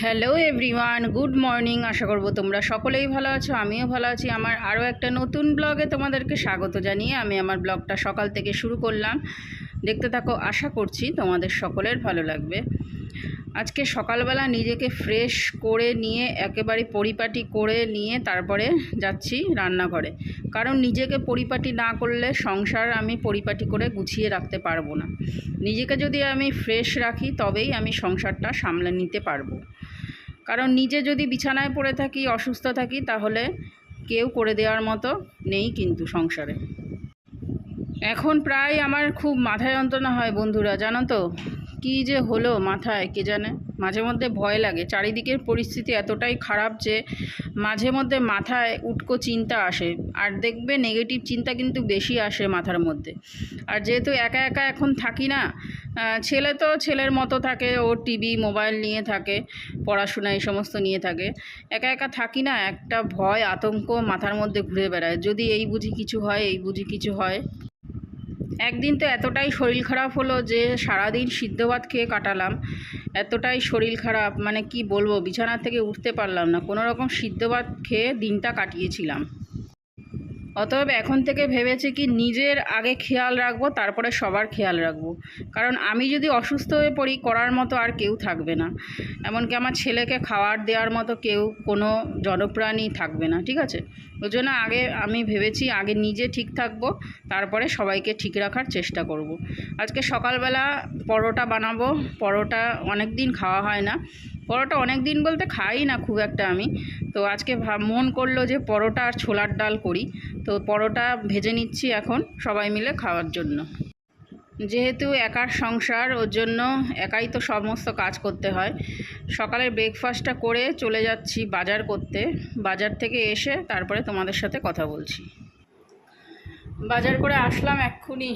Hello everyone good morning আশা করব তোমরা সকলেই ভালো আছো, আমিও ভালো আছি। আমার আরও একটা নতুন ব্লগে তোমাদেরকে স্বাগত জানিয়ে আমি আমার ব্লগটা সকাল থেকে শুরু করলাম। দেখতে থাকো, আশা করছি তোমাদের সকলের ভালো লাগবে। আজকে সকালবেলা নিজেকে ফ্রেশ করে নিয়ে, একেবারে পরিপাটি করে নিয়ে তারপরে যাচ্ছি রান্নাঘরে। কারণ নিজেকে পরিপাটি না করলে সংসার আমি পরিপাটি করে গুছিয়ে রাখতে পারব না। নিজেকে যদি আমি ফ্রেশ রাখি, তবেই আমি সংসারটা সামলে নিতে পারব। কারণ নিজে যদি বিছানায় পড়ে থাকি, অসুস্থ থাকি, তাহলে কেউ করে দেওয়ার মতো নেই কিন্তু সংসারে। এখন প্রায় আমার খুব মাথায় যন্ত্রণা হয় বন্ধুরা, জানো তো? কী যে হলো মাথায়, কে জানে? মাঝে মধ্যে ভয় লাগে। চারিদিকের পরিস্থিতি এতটাই খারাপ যে মাঝে মধ্যে মাথায় উটকো চিন্তা আসে। আর দেখবে নেগেটিভ চিন্তা কিন্তু বেশি আসে মাথার মধ্যে। আর যেহেতু একা একা এখন থাকি না ছেলে তো ছেলের মতো থাকে, ও টিভি মোবাইল নিয়ে থাকে, পড়াশোনা এই সমস্ত নিয়ে থাকে। একা একা থাকি না, একটা ভয়, আতঙ্ক মাথার মধ্যে ঘুরে বেড়ায়। যদি এই বুঝি কিছু হয়, এই বুঝি কিছু হয়। একদিন তো এতটাই শরীর খারাপ হলো যে সারাদিন সিদ্ধ ভাত খেয়ে কাটালাম। এতটাই শরীর খারাপ মানে কি বলব বিছানা থেকে উঠতে পারলাম না। কোনো রকম সিদ্ধ ভাত খেয়ে দিনটা কাটিয়েছিলাম। অতএব এখন থেকে ভেবেছি কি নিজের আগে খেয়াল রাখব, তারপরে সবার খেয়াল রাখব। কারণ আমি যদি অসুস্থ হয়ে পড়ি, করার মতো আর কেউ থাকবে না। এমনকি আমার ছেলেকে খাবার দেওয়ার মতো কেউ, কোনো জনপ্রাণী থাকবে না, ঠিক আছে? ওই জন্য আগে আমি ভেবেছি আগে নিজে ঠিক থাকব, তারপরে সবাইকে ঠিক রাখার চেষ্টা করব। আজকে সকালবেলা পরোটা বানাবো, পরোটা অনেক দিন খাওয়া হয় না। পরোটা অনেক দিন বলতে খাই না খুব একটা আমি। তো আজকে মন করল যে পরোটা আর ছোলার ডাল করি। তো পরোটা ভেজে নিচ্ছি এখন, সবাই মিলে খাওয়ার জন্য। যেহেতু একার সংসার, ওর জন্য একাই তো সমস্ত কাজ করতে হয়। সকালে ব্রেকফাস্টটা করে চলে যাচ্ছি বাজার করতে। বাজার থেকে এসে তারপরে তোমাদের সাথে কথা বলছি। বাজার করে আসলাম এক্ষুনি।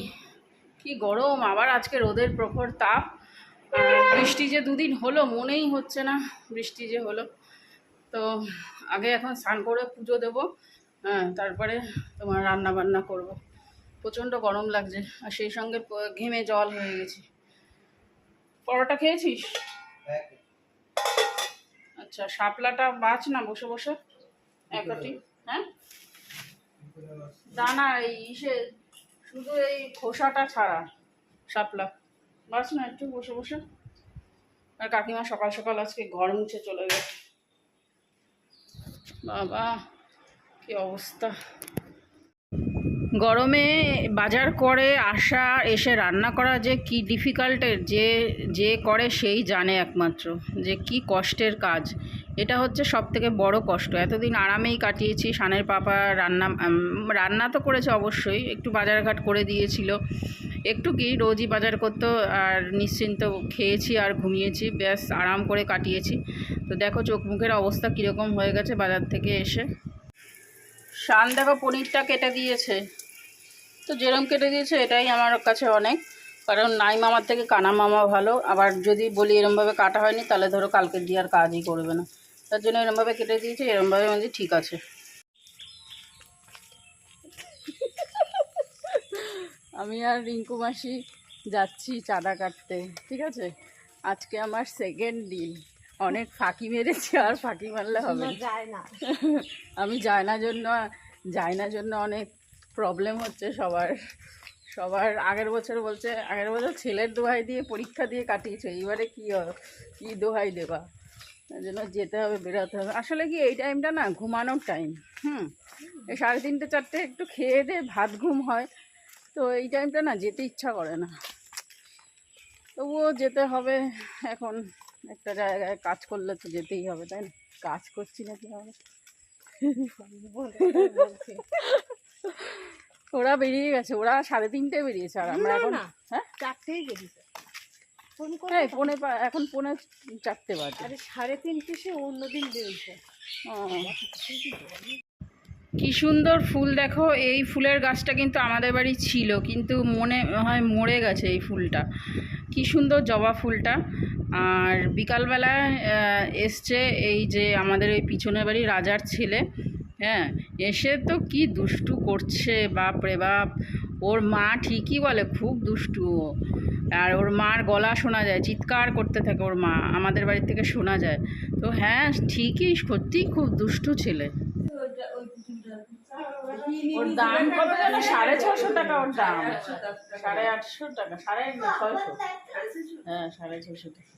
কি গরম, আবার আজকে রোদের প্রখর তাপ। বৃষ্টি যে দুদিন হলো, মনেই হচ্ছে না বৃষ্টি যে হলো। তো আগে এখন স্নান করে পুজো দেবো। হ্যাঁ তারপরে তোমার রান্না বান্না করব। প্রচণ্ড গরম লাগছে আর সেই সঙ্গে ঘেমে জল হয়ে গেছি। পরোটা খেয়েছিস? আচ্ছা শাপলাটা বাছ না বসে বসে? একটি হ্যাঁ? দানা এই ইসে শুধু এই খোসাটা ছাড়া শাপলা। বাছ না একটু বসে বসে। আর কাকিমা সকাল সকাল আজকে ঘর মুছে চলে গেছে। বাবা। কি অবস্থা? গরমে বাজার করে, আসা, এসে রান্না করা যে কি ডিফিকাল্টের যে যে করে সেই জানে একমাত্র যে কি কষ্টের কাজ। এটা হচ্ছে সব থেকে বড় কষ্ট। এতদিন আরামেই কাটিয়েছি, সানের পাপা রান্না রান্না তো করেছে অবশ্যই, একটু বাজারঘাট করে দিয়েছিল। একটু কি রোজই বাজার করতো আর নিশ্চিন্ত খেয়েছি আর ঘুমিয়েছি, ব্যাস আরাম করে কাটিয়েছি। তো দেখো চোখ মুখের অবস্থা কীরকম হয়ে গেছে বাজার থেকে এসে। শান দেখো পনিরটা কেটে দিয়েছে। তো যেরম কেটে দিয়েছে, এটাই আমার কাছে অনেক। কারণ নাই মামার থেকে কানা মামা ভালো। আবার যদি বলি এরমভাবে কাটা হয়নি, তাহলে ধরো কালকের দিয়ে আর কাজই করবে না। তার জন্য এরমভাবে কেটে দিয়েছে, এরমভাবে মানে ঠিক আছে। আমি আর রিঙ্কু মাসি যাচ্ছি চাঁদা কাটতে, ঠিক আছে? আজকে আমার সেকেন্ড দিন অনেক ফাঁকি মেরেছি আর ফাঁকি মারলে হবে না। যায় না। আমি যাই না জন্য যাই না জন্য অনেক প্রবলেম হচ্ছে সবার। সবার আগের বছর বলছে আগের বছর ছেলের দোহাই দিয়ে পরীক্ষা দিয়ে কাটিয়েছে এইবারে কী কী দোহাই দেবা? তার জন্য যেতে হবে বেরোতে হবে। আসলে কি এই টাইমটা না ঘুমানোর টাইম হুম? এই সাড়ে তিনটে চারটে একটু খেয়ে দিয়ে ভাত ঘুম হয়। তো এই টাইমটা না যেতে ইচ্ছা করে না। তবুও যেতে হবে এখন। একটা জায়গায় কাজ করলে তো যেতেই হবে তাই না? কাজ করছি না কি হবে ওরা বেরিয়ে গেছে ওরা সাড়ে তিনটে বেরিয়েছে আর আমরা এখন হ্যাঁ? চারটেই বেরিয়েছে। হ্যাঁ পৌনে এখন পৌনে চারটে বাজে। আরে সাড়ে তিনটে সে অন্যদিন বেরিয়েছে ও। কি সুন্দর ফুল দেখো এই ফুলের গাছটা কিন্তু আমাদের বাড়ি ছিল কিন্তু মনে হয় মরে গেছে এই ফুলটা। কি সুন্দর জবা ফুলটা। আর বিকালবেলা এসছে এই যে আমাদের ওই পিছনের বাড়ি রাজার ছেলে হ্যাঁ এসে তো কি দুষ্টু করছে, বাপ রে বাপ। ওর মা ঠিকই বলে, খুব দুষ্টু ও। আর ওর মার গলা শোনা যায়, চিৎকার করতে থাকে ওর মা, আমাদের বাড়ি থেকে শোনা যায়। তো হ্যাঁ ঠিকই, সত্যিই খুব দুষ্টু ছেলে। ওর দাম কত সাড়ে ছশো টাকা ওর দাম। সাড়ে আটশো টাকা, সাড়ে ছয়শো। হ্যাঁ সাড়ে ছশো টাকা।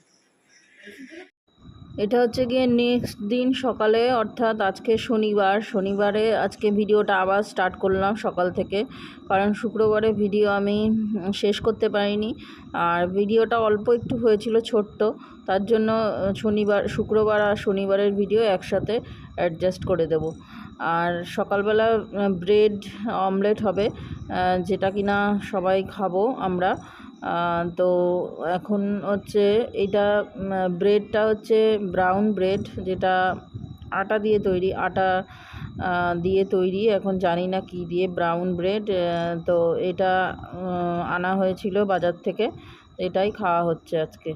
এটা হচ্ছে গিয়ে নেক্সট দিন সকালে, অর্থাৎ আজকে শনিবার। শনিবারে আজকে ভিডিওটা আবার স্টার্ট করলাম সকাল থেকে, কারণ শুক্রবারে ভিডিও আমি শেষ করতে পারিনি। আর ভিডিওটা অল্প একটু হয়েছিল ছোট্ট, তার জন্য শনিবার, শুক্রবার আর শনিবারের ভিডিও একসাথে অ্যাডজাস্ট করে দেব। আর সকালবেলা ব্রেড অমলেট হবে যেটা কিনা সবাই খাব আমরা। তো এখন হচ্ছে এটা ব্রেডটা হচ্ছে ব্রাউন ব্রেড যেটা আটা দিয়ে তৈরি, আটা দিয়ে তৈরি। এখন জানি না কি দিয়ে ব্রাউন ব্রেড তো এটা আনা হয়েছিল বাজার থেকে। এটাই খাওয়া হচ্ছে আজকে।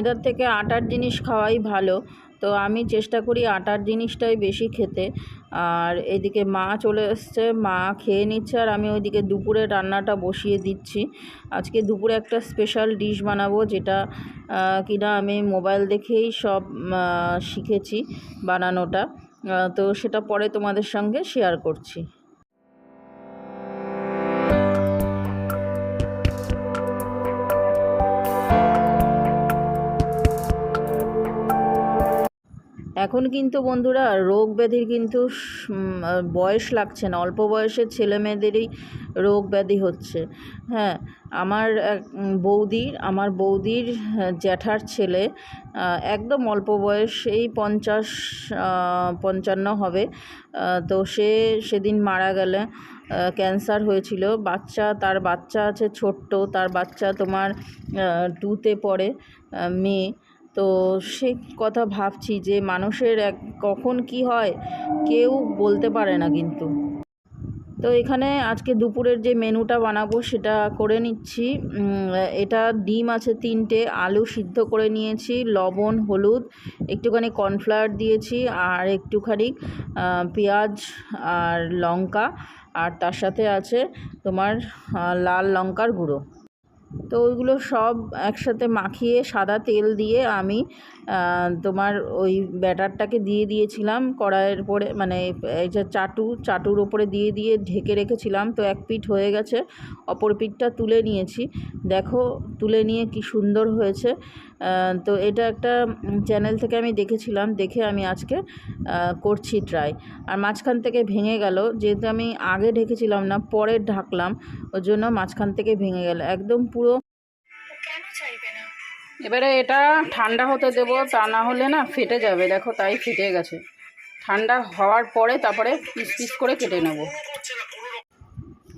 ময়দার থেকে আটার জিনিস খাওয়াই ভালো। তো আমি চেষ্টা করি আটার জিনিসটাই বেশি খেতে। আর এদিকে মা চলে এসছে, মা খেয়ে নিচ্ছে আর আমি ওইদিকে দুপুরে রান্নাটা বসিয়ে দিচ্ছি। আজকে দুপুরে একটা স্পেশাল ডিশ বানাবো যেটা কিনা আমি মোবাইল দেখেই সব শিখেছি বানানোটা। তো সেটা পরে তোমাদের সঙ্গে শেয়ার করছি। এখন কিন্তু বন্ধুরা রোগ ব্যাধির কিন্তু বয়স লাগছে না। অল্প বয়সের ছেলে মেয়েদেরই রোগ ব্যাধি হচ্ছে। হ্যাঁ আমার বৌদির আমার বৌদির হ্যাঁ, জ্যাঠার ছেলে একদম অল্প বয়স এই পঞ্চাশ পঞ্চান্ন হবে। তো সে সেদিন মারা গেলে ক্যান্সার হয়েছিল। বাচ্চা তার বাচ্চা আছে ছোট্ট তার বাচ্চা তোমার টুতে পড়ে মেয়ে। তো সে কথা ভাবছি যে মানুষের এক কখন কি হয়, কেউ বলতে পারে না কিন্তু। তো এখানে আজকে দুপুরের যে মেনুটা বানাবো সেটা করে নিচ্ছি। এটা ডিম আছে তিনটে, আলু সিদ্ধ করে নিয়েছি, লবণ, হলুদ, একটুখানি কর্নফ্লাওয়ার দিয়েছি আর একটুখানি পেঁয়াজ আর লঙ্কা। আর তার সাথে আছে তোমার লাল লঙ্কার গুঁড়ো। তো ওইগুলো সব একসাথে মাখিয়ে সাদা তেল দিয়ে আমি তোমার ওই ব্যাটারটাকে দিয়ে দিয়েছিলাম কড়াইয়ের উপরে মানে এই যে চাটু, চাটুর ওপরে দিয়ে দিয়ে ঢেকে রেখেছিলাম। তো এক পিঠ হয়ে গেছে, অপর পিঠটা তুলে নিয়েছি। দেখো, তুলে নিয়ে কি সুন্দর হয়েছে। তো এটা একটা চ্যানেল থেকে আমি দেখেছিলাম, দেখে আমি আজকে করছি ট্রাই আর মাঝখান থেকে ভেঙে গেল, যেহেতু আমি আগে ঢেকেছিলাম না, পরে ঢাকলাম, ওর জন্য মাঝখান থেকে ভেঙে গেল। একদম পুরো এবারে এটা ঠান্ডা হতে দেবো, তা না হলে না ফেটে যাবে। দেখো, তাই ফেটে গেছে। ঠান্ডা হওয়ার পরে তারপরে পিস পিস করে কেটে নেব।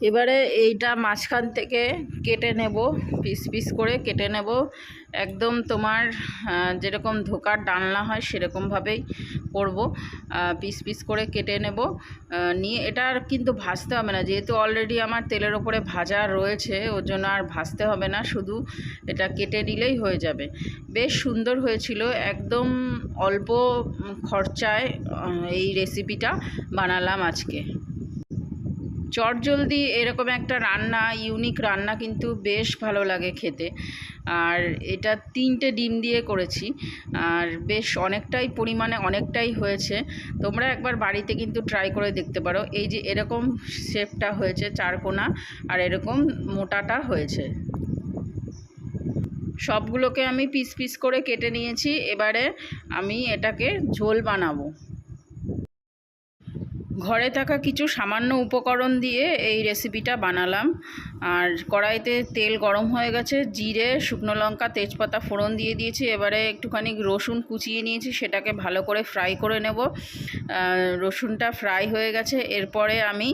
এবারে এইটা মাঝখান থেকে কেটে নেব, পিস পিস করে কেটে নেব। একদম তোমার যেরকম ধোকার ডালনা হয় সেরকমভাবেই করব। পিস পিস করে কেটে নেব। নিয়ে এটা আর কিন্তু ভাজতে হবে না, যেহেতু অলরেডি আমার তেলের ওপরে ভাজা রয়েছে, ওর জন্য আর ভাজতে হবে না, শুধু এটা কেটে নিলেই হয়ে যাবে। বেশ সুন্দর হয়েছিল, একদম অল্প খরচায় এই রেসিপিটা বানালাম আজকে। চটজলদি এরকম একটা রান্না ইউনিক রান্না কিন্তু বেশ ভালো লাগে খেতে। আর এটা তিনটে ডিম দিয়ে করেছি। আর বেশ অনেকটাই পরিমাণে অনেকটাই হয়েছে। তোমরা একবার বাড়িতে কিন্তু ট্রাই করে দেখতে পারো। এই যে এরকম শেপটা হয়েছে চারকোনা, আর এরকম মোটাটা হয়েছে। সবগুলোকে আমি পিস পিস করে কেটে নিয়েছি। এবারে আমি এটাকে ঝোল বানাবো। ঘরে থাকা কিছু সামান্য উপকরণ দিয়ে এই রেসিপিটা বানালাম। আর কড়াইতে তেল গরম হয়ে গেছে, জিরে, শুকনো লঙ্কা, তেজপাতা ফোড়ন দিয়ে দিয়েছি, এবারে একটুখানি রসুন কুচিয়ে নিয়েছি, সেটাকে ভালো করে ফ্রাই করে নেব। রসুনটা ফ্রাই হয়ে গেছে, এরপরে আমি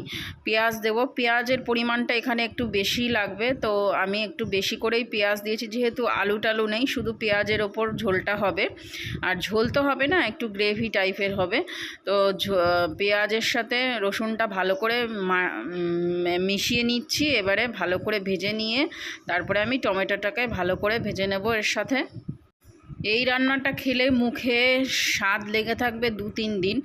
পেঁয়াজ দেব। পেঁয়াজের পরিমাণটা এখানে একটু বেশি লাগবে, তো আমি একটু বেশি করেই পেঁয়াজ দিয়েছি, যেহেতু আলু টালু নেই, শুধু পেঁয়াজের ওপর ঝোলটা হবে। আর ঝোল তো হবে না, একটু গ্রেভি টাইপের হবে। তো পেঁয়াজের সাথে রসুনটা ভালো করে মিশিয়ে নিচ্ছি, এবারে ভালো করে ভেজে নিয়ে তারপরে আমি টমেটোটাকে ভালো করে ভেজে নেব এর সাথে। এই রান্নাটা খেলে মুখে স্বাদ লেগে থাকবে দু তিন দিন।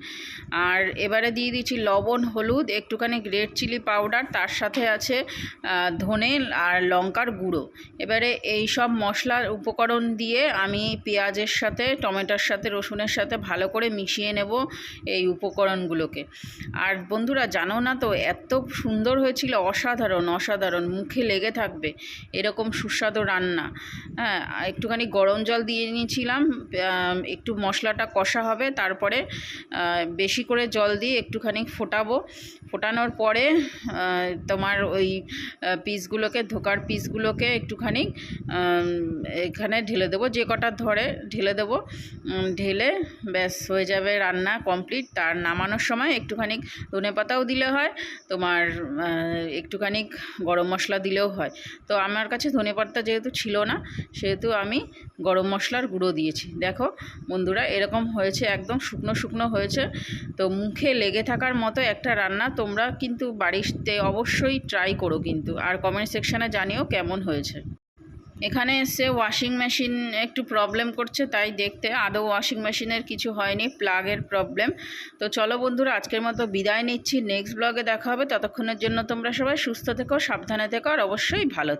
আর এবারে দিয়ে দিচ্ছি লবণ, হলুদ, একটুখানি রেড চিলি পাউডার, তার সাথে আছে ধনে আর লঙ্কার গুঁড়ো। এবারে এই সব মশলার উপকরণ দিয়ে আমি পেঁয়াজের সাথে, টমেটোর সাথে, রসুনের সাথে ভালো করে মিশিয়ে নেব এই উপকরণগুলোকে। আর বন্ধুরা, জানো না তো, এত সুন্দর হয়েছিল, অসাধারণ অসাধারণ, মুখে লেগে থাকবে। এরকম সুস্বাদু রান্না। হ্যাঁ একটুখানি গরম জল দিয়ে নিয়েছিলাম একটু মশলাটা কষা হবে, তারপরে বেশি করে জল দিয়ে একটুখানি ফোটাবো। ফোটানোর পরে তোমার ওই পিসগুলোকে, ধোকার পিসগুলোকে একটুখানি এখানে ঢেলে দেবো, যে কটা ধরে ঢেলে দেবো। ঢেলে ব্যাস হয়ে যাবে রান্না কমপ্লিট। তার নামানোর সময় একটুখানি ধনে পাতাও দিলে হয়, তোমার একটুখানি গরম মশলা দিলেও হয়। তো আমার কাছে ধনে পাতা যেহেতু ছিল না, সেহেতু আমি গরম মশলার গুঁড়ো দিয়েছি। দেখো বন্ধুরা, এরকম হয়েছে, একদম শুকনো শুকনো হয়েছে। তো মুখে লেগে থাকার মতো একটা রান্না তোমরা কিন্তু বাড়িতে অবশ্যই ট্রাই করো কিন্তু। আর কমেন্ট সেকশানে জানিও কেমন হয়েছে। এখানে এসে ওয়াশিং মেশিন একটু প্রবলেম করছে, তাই দেখতে আদৌ ওয়াশিং মেশিনের কিছু হয়নি প্লাগের প্রবলেম তো চলো বন্ধুরা, আজকের মতো বিদায় নিচ্ছি। নেক্সট ব্লগে দেখা হবে। ততক্ষণের জন্য তোমরা সবাই সুস্থ থেকো, সাবধানে থেকো, আর অবশ্যই ভালো